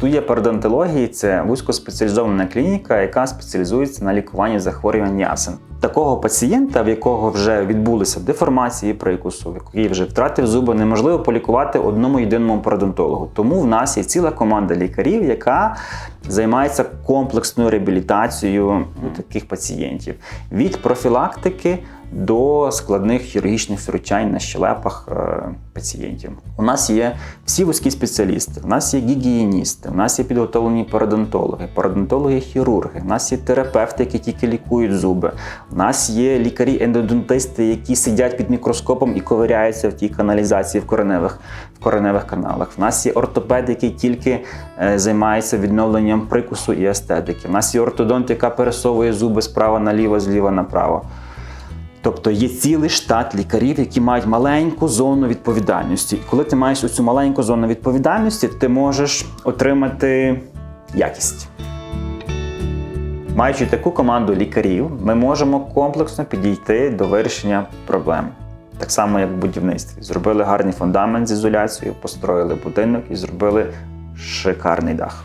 Студія пародонтології це вузькоспеціалізована клініка, яка спеціалізується на лікуванні захворювань ясен. Такого пацієнта, в якого вже відбулися деформації прикусу, який вже втратив зуби, неможливо полікувати одному єдиному пародонтологу. Тому в нас є ціла команда лікарів, яка займається комплексною реабілітацією таких пацієнтів від профілактики до складних хірургічних втручань на щелепах е, пацієнтів. У нас є всі вузькі спеціалісти, у нас є гігієністи, у нас є підготовлені пародонтологи, пародонтологи-хірурги, у нас є терапевти, які тільки лікують зуби. У нас є лікарі-ендодонтисти, які сидять під мікроскопом і ковиряються в тій каналізації в кореневих, в кореневих каналах. У нас є ортопед, який тільки е, займається відновленням прикусу і естетики. У нас є ортодонт, яка пересовує зуби справа наліво, зліва направо. Тобто є цілий штат лікарів, які мають маленьку зону відповідальності. І коли ти маєш цю маленьку зону відповідальності, ти можеш отримати якість. Маючи таку команду лікарів, ми можемо комплексно підійти до вирішення проблем. Так само, як в будівництві. Зробили гарний фундамент з ізоляцією, построїли будинок і зробили шикарний дах.